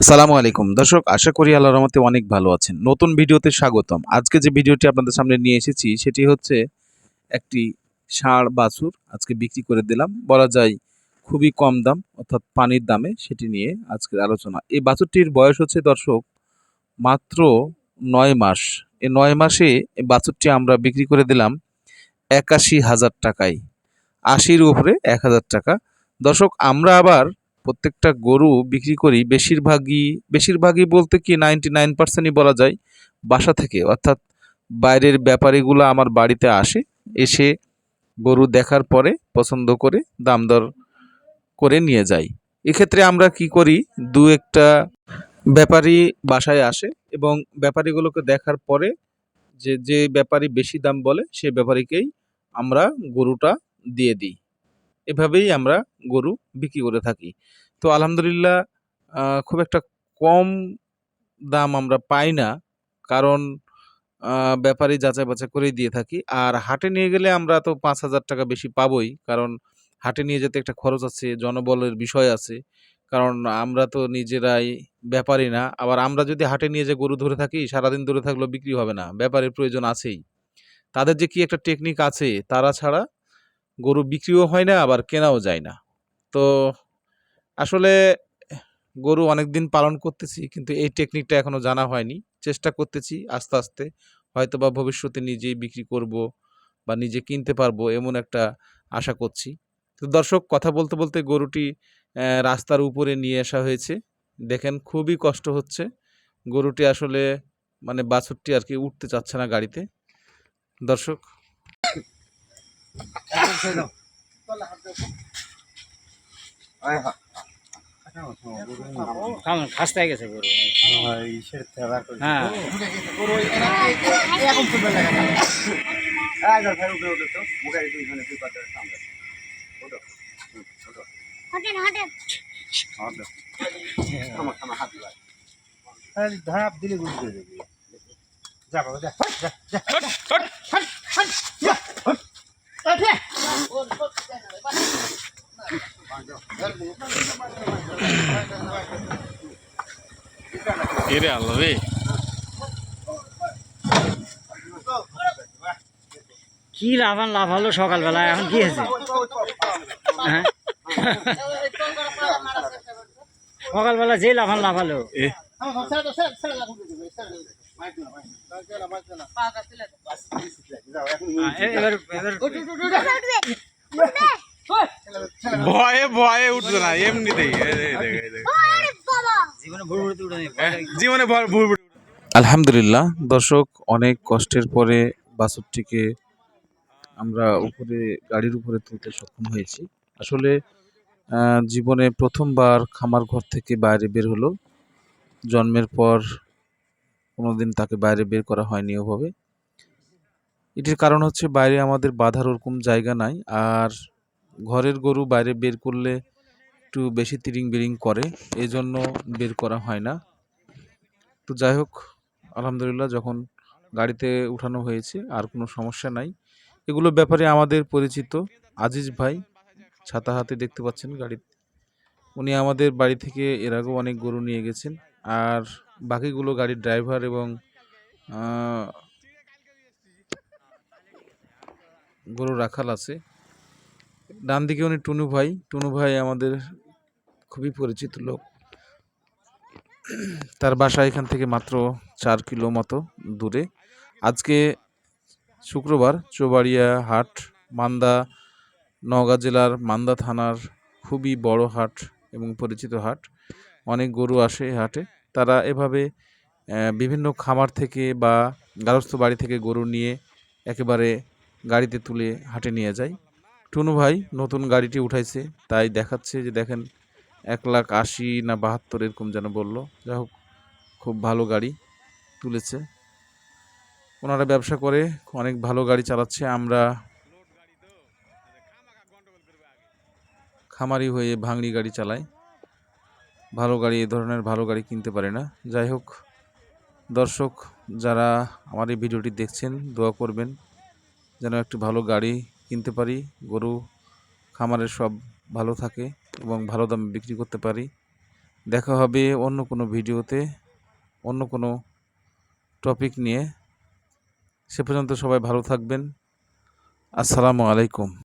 সালামু আলাইকুম। দর্শক, আশা করি আল্লাহ রহমতে অনেক ভালো আছেন। নতুন ভিডিওতে স্বাগতম। আজকে যে ভিডিওটি আপনাদের সামনে নিয়ে এসেছি, সেটি হচ্ছে একটি ষাঁড় বাছুর আজকে বিক্রি করে দিলাম। বলা যায় খুবই কম দাম, অর্থাৎ পানির দামে সেটি নিয়ে আজকের আলোচনা। এই বাছুরটির বয়স হচ্ছে দর্শক, মাত্র নয় মাস। এই নয় মাসে এই বাছুরটি আমরা বিক্রি করে দিলাম একাশি হাজার টাকায়। আশির উপরে এক হাজার টাকা। দর্শক, আমরা আবার প্রত্যেকটা গরু বিক্রি করি বেশিরভাগই বেশিরভাগই বলতে কি নাইনটি নাইন পার্সেন্টই বলা যায় বাসা থেকে। অর্থাৎ বাইরের ব্যাপারীগুলো আমার বাড়িতে আসে, এসে গরু দেখার পরে পছন্দ করে দাম দর করে নিয়ে যায় এক্ষেত্রে আমরা কি করি, দু একটা ব্যাপারী বাসায় আসে এবং ব্যাপারীগুলোকে দেখার পরে যে যে ব্যাপারী বেশি দাম বলে সেই ব্যাপারীকেই আমরা গরুটা দিয়ে দিই। এভাবেই আমরা গরু বিক্রি করে থাকি। তো আলহামদুলিল্লাহ খুব একটা কম দাম আমরা পাই না। কারণ ব্যাপারী যাচাই বাছাই করেই দিয়ে থাকি। আর হাটে নিয়ে গেলে আমরা তো পাঁচ হাজার টাকা বেশি পাবোই। কারণ হাটে নিয়ে যেতে একটা খরচ আছে, জনবলের বিষয় আছে। কারণ আমরা তো নিজেরাই ব্যাপারী না। আবার আমরা যদি হাটে নিয়ে যে গরু ধরে থাকি, সারাদিন ধরে থাকলেও বিক্রি হবে না। ব্যাপারের প্রয়োজন আছেই। তাদের যে কি একটা টেকনিক আছে, তারা ছাড়া গরু বিক্রিও হয় না, আবার কেনাও যায় না। তো আসলে গরু অনেক দিন পালন করতেছি, কিন্তু এই টেকনিকটা এখনও জানা হয়নি। চেষ্টা করতেছি আস্তে আস্তে। হয়তো বা ভবিষ্যতে নিজেই বিক্রি করব বা নিজে কিনতে পারব এমন একটা আশা করছি। তো দর্শক, কথা বলতে বলতে গরুটি রাস্তার উপরে নিয়ে আসা হয়েছে। দেখেন, খুবই কষ্ট হচ্ছে। গরুটি আসলে মানে বাছুরটি আর কি উঠতে চাচ্ছে না গাড়িতে। দর্শক কেমন খাস্তে গেছে গরু। হ্যাঁ। হোটেল হোটেল ধাপ দিলে বুঝতে দেবে। যা বাবা যা। যা। এরে আল্লাহ রে। কি লাভান লাভ হলো সকালবেলা এখন কি হয়েছে? হ্যাঁ? সকালবেলা যে লাভান লাভ হলো ভয়ে ভয়ে না, এমনিতেই। জীবনে আলহামদুলিল্লাহ, দর্শক, অনেক কষ্টের পরে বাছুরটিকে আমরা উপরে, গাড়ির উপরে তুলতে সক্ষম হয়েছি। আসলে জীবনে প্রথমবার খামার ঘর থেকে বাইরে বের হলো। জন্মের পর কোনোদিন তাকে বাইরে বের করা হয়নি ওভাবে। এটির কারণ হচ্ছে বাইরে আমাদের বাঁধার ওরকম জায়গা নাই। আর ঘরের গরু বাইরে বের করলে একটু বেশি তিরিং বিরিং করে এই জন্য বের করা হয় না। তো যাই হোক, আলহামদুলিল্লাহ যখন গাড়িতে উঠানো হয়েছে, আর কোনো সমস্যা নাই। এগুলো ব্যাপারে আমাদের পরিচিত আজিজ ভাই, ছাতা হাতে দেখতে পাচ্ছেন গাড়ি উনি আমাদের বাড়ি থেকে এর আগেও অনেক গরু নিয়ে গেছেন। আর বাকিগুলো গাড়ির ড্রাইভার এবং গরু রাখাল আছে। ডান দিকে উনি টুনু ভাই। টুনু ভাই আমাদের খুবই পরিচিত লোক। তার বাসা এখান থেকে মাত্র চার কিলো মতো দূরে। আজকে শুক্রবার চৌবাড়িয়া হাট, মান্দা, নওগাঁ জেলার মান্দা থানার খুবই বড় হাট এবং পরিচিত হাট। অনেক গরু আসে হাটে। তারা এভাবে বিভিন্ন খামার থেকে বা গারস্থ বাড়ি থেকে গরু নিয়ে একেবারে গাড়িতে তুলে হাটে নিয়ে যায়। টুনু ভাই নতুন গাড়িটি উঠাইছে, তাই দেখাচ্ছে যে দেখেন এক লাখ আশি না বাহাত্তর এরকম যেন বলল। যাই হোক, খুব ভালো গাড়ি তুলেছে। ওনারা ব্যবসা করে, অনেক ভালো গাড়ি চালাচ্ছে। আমরা খামারি হয়ে ভাঙড়ি গাড়ি চালাই। ভালো গাড়ি, এ ধরনের ভালো গাড়ি কিনতে পারে না। যাই হোক, দর্শক, যারা আমার এই ভিডিওটি দেখছেন, দোয়া করবেন যেন একটি ভালো গাড়ি কিনতে পারি, গরু, খামারের সব ভালো থাকে এবং ভালো দামে বিক্রি করতে পারি। দেখা হবে অন্য কোনো ভিডিওতে, অন্য কোনো টপিক নিয়ে। সে পর্যন্ত সবাই ভালো থাকবেন। আসসালামু আলাইকুম।